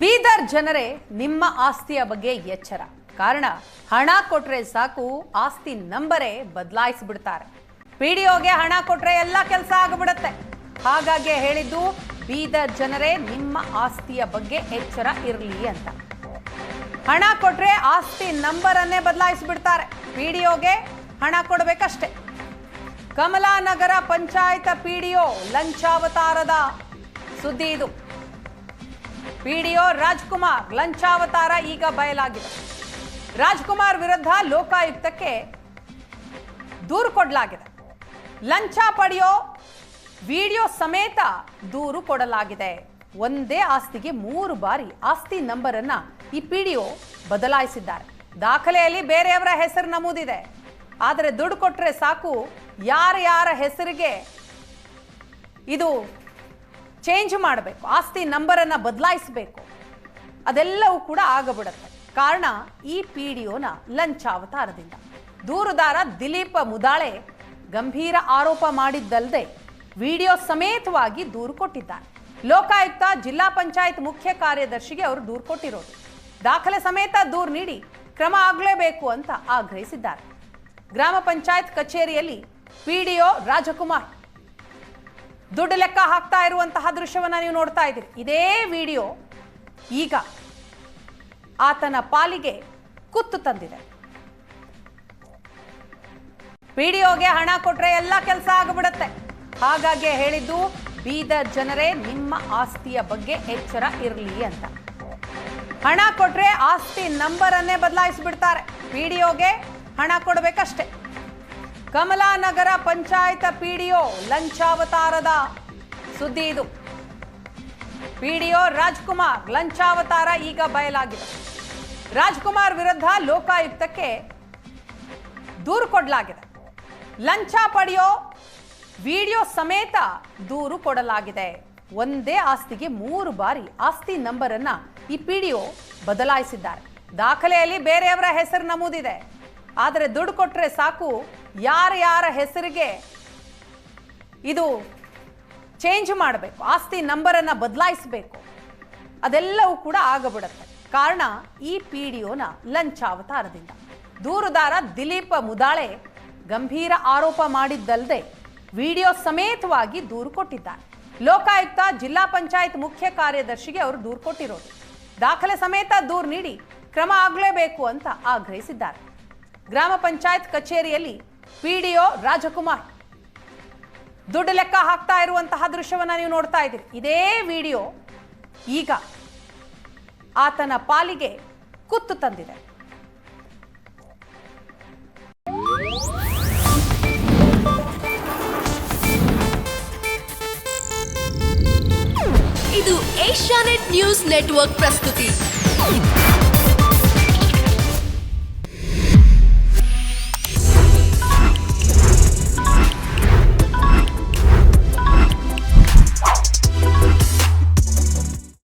ಬೀದರ್ ಜನರೇ ನಿಮ್ಮ ಆಸ್ತಿಯ ಬಗ್ಗೆ ಎಚ್ಚರ. ಕಾರಣ, ಹಣ ಕೊಟ್ರೆ ಸಾಕು, ಆಸ್ತಿ ನಂಬರೇ ಬದಲಾಯಿಸಿಬಿಡ್ತಾರೆ. ಪಿಡಿಒಗೆ ಹಣ ಕೊಟ್ರೆ ಎಲ್ಲ ಕೆಲಸ ಆಗಿಬಿಡುತ್ತೆ. ಹಾಗಾಗಿ ಹೇಳಿದ್ದು, ಬೀದರ್ ಜನರೇ ನಿಮ್ಮ ಆಸ್ತಿಯ ಬಗ್ಗೆ ಎಚ್ಚರ ಇರಲಿ ಅಂತ. ಹಣ ಕೊಟ್ರೆ ಆಸ್ತಿ ನಂಬರನ್ನೇ ಬದಲಾಯಿಸಿಬಿಡ್ತಾರೆ. ಪಿಡಿಒಗೆ ಹಣ ಕೊಡಬೇಕಷ್ಟೇ. ಕಮಲಾನಗರ ಪಂಚಾಯತ್ ಪಿಡಿಒ ಲಂಚಾವತಾರದ ಸುದ್ದಿ ಇದು. ಪಿಡಿಒ ರಾಜ್ಕುಮಾರ್ ಲಂಚಾವತಾರ ಈಗ ಬಯಲಾಗಿದೆ. ರಾಜ್ಕುಮಾರ್ ವಿರುದ್ಧ ಲೋಕಾಯುಕ್ತಕ್ಕೆ ದೂರು ಕೊಡಲಾಗಿದೆ. ಲಂಚ ಪಡೆಯೋ ವಿಡಿಯೋ ಸಮೇತ ದೂರು ಕೊಡಲಾಗಿದೆ. ಒಂದೇ ಆಸ್ತಿಗೆ ಮೂರು ಬಾರಿ ಆಸ್ತಿ ನಂಬರನ್ನ ಈ ಪಿಡಿಒ ಬದಲಾಯಿಸಿದ್ದಾರೆ. ದಾಖಲೆಯಲ್ಲಿ ಬೇರೆಯವರ ಹೆಸರು ನಮೂದಿದೆ. ಆದರೆ ದುಡ್ಡು ಕೊಟ್ಟರೆ ಸಾಕು ಯಾರ ಯಾರ ಹೆಸರಿಗೆ ಇದು ಚೇಂಜ್ ಮಾಡಬೇಕು. ಆಸ್ತಿ ನಂಬರನ್ನು ಬದಲಾಯಿಸಬೇಕು. ಅದೆಲ್ಲವೂ ಕೂಡ ಆಗಬಿಡುತ್ತೆ. ಕಾರಣ ಈ ಪಿ ಡಿ ಒನ ಲಂಚಾವತಾರದಿಂದ. ದೂರುದಾರ ದಿಲೀಪ ಮುದಾಳೆ ಗಂಭೀರ ಆರೋಪ ಮಾಡಿದ್ದಲ್ಲದೆ ವಿಡಿಯೋ ಸಮೇತವಾಗಿ ದೂರು ಕೊಟ್ಟಿದ್ದಾರೆ. ಲೋಕಾಯುಕ್ತ, ಜಿಲ್ಲಾ ಪಂಚಾಯತ್ ಮುಖ್ಯ ಕಾರ್ಯದರ್ಶಿಗೆ ಅವರು ದೂರು ಕೊಟ್ಟಿರೋದು. ದಾಖಲೆ ಸಮೇತ ದೂರು ನೀಡಿ ಕ್ರಮ ಆಗಲೇಬೇಕು ಅಂತ ಆಗ್ರಹಿಸಿದ್ದಾರೆ. ಗ್ರಾಮ ಪಂಚಾಯತ್ ಕಚೇರಿಯಲ್ಲಿ ಪಿಡಿಒ ರಾಜಕುಮಾರ್. ದುಡ್ಡು ಲೆಕ್ಕ ಹಾಕ್ತಾ ಇರುವಂತಹ ದೃಶ್ಯವನ್ನ ನೀವು ನೋಡ್ತಾ ಇದ್ದೀರಿ. ಇದೇ ವಿಡಿಯೋ ಈಗ ಆತನ ಪಾಲಿಗೆ ಕುತ್ತು ತಂದಿದೆ. ವಿಡಿಯೋಗೆ ಹಣ ಕೊಟ್ರೆ ಎಲ್ಲ ಕೆಲಸ ಆಗಿಬಿಡುತ್ತೆ. ಹಾಗಾಗಿ ಹೇಳಿದ್ದು ಬೀದರ್ ಜನರೇ, ನಿಮ್ಮ ಆಸ್ತಿಯ ಬಗ್ಗೆ ಎಚ್ಚರ ಇರಲಿ ಅಂತ. ಹಣ ಕೊಟ್ರೆ ಆಸ್ತಿ ನಂಬರನ್ನೇ ಬದಲಾಯಿಸಿಬಿಡ್ತಾರೆ. ವಿಡಿಯೋಗೆ ಹಣ ಕೊಡಬೇಕಷ್ಟೇ. ಕಮಲಾನಗರ ಪಂಚಾಯತ್ ಪಿಡಿಒ ಲಂಚಾವತಾರದ ಸುದ್ದಿ ಇದು. ಪಿಡಿಒ ರಾಜ್ಕುಮಾರ್ ಲಂಚಾವತಾರ ಈಗ ಬಯಲಾಗಿದೆ. ರಾಜ್ಕುಮಾರ್ ವಿರುದ್ಧ ಲೋಕಾಯುಕ್ತಕ್ಕೆ ದೂರು ಕೊಡಲಾಗಿದೆ. ಲಂಚ ಪಡೆಯೋ ವಿಡಿಯೋ ಸಮೇತ ದೂರು ಕೊಡಲಾಗಿದೆ. ಒಂದೇ ಆಸ್ತಿಗೆ ಮೂರು ಬಾರಿ ಆಸ್ತಿ ನಂಬರನ್ನ ಈ ಪಿಡಿಒ ಬದಲಾಯಿಸಿದ್ದಾರೆ. ದಾಖಲೆಯಲ್ಲಿ ಬೇರೆಯವರ ಹೆಸರು ನಮೂದಿದೆ. ಆದರೆ ದುಡ್ಡು ಕೊಟ್ಟರೆ ಸಾಕು ಯಾರ ಯಾರ ಹೆಸರಿಗೆ ಇದು ಚೇಂಜ್ ಮಾಡಬೇಕು, ಆಸ್ತಿ ನಂಬರನ್ನು ಬದಲಾಯಿಸಬೇಕು, ಅದೆಲ್ಲವೂ ಕೂಡ ಆಗಬಿಡುತ್ತೆ. ಕಾರಣ ಈ ಪಿ ಡಿ ಒನ ಲಂಚಾವತಾರದಿಂದ ದೂರುದಾರ ದಿಲೀಪ ಮುದಾಳೆ ಗಂಭೀರ ಆರೋಪ ಮಾಡಿದ್ದಲ್ಲದೆ ವಿಡಿಯೋ ಸಮೇತವಾಗಿ ದೂರು ಕೊಟ್ಟಿದ್ದಾರೆ. ಲೋಕಾಯುಕ್ತ, ಜಿಲ್ಲಾ ಪಂಚಾಯತ್ ಮುಖ್ಯ ಕಾರ್ಯದರ್ಶಿಗೆ ಅವರು ದೂರು ಕೊಟ್ಟಿರೋದು. ದಾಖಲೆ ಸಮೇತ ದೂರು ನೀಡಿ, ಕ್ರಮ ಆಗಲೇಬೇಕು ಅಂತ ಆಗ್ರಹಿಸಿದ್ದಾರೆ. ಗ್ರಾಮ ಪಂಚಾಯತ್ ಕಚೇರಿಯಲ್ಲಿ ಪಿಡಿಒ ರಾಜಕುಮಾರ್. ದುಡ್ಡು ಲೆಕ್ಕ ಹಾಕ್ತಾ ಇರುವಂತಹ ದೃಶ್ಯವನ್ನ ನೀವು ನೋಡ್ತಾ ಇದ್ದೀರಿ. ಇದೇ ವಿಡಿಯೋ ಈಗ ಆತನ ಪಾಲಿಗೆ ಕುತ್ತು ತಂದಿದೆ. ಇದು ಏಷ್ಯಾನೆಟ್ ನ್ಯೂಸ್ ನೆಟ್ವರ್ಕ್ ಪ್ರಸ್ತುತಿ.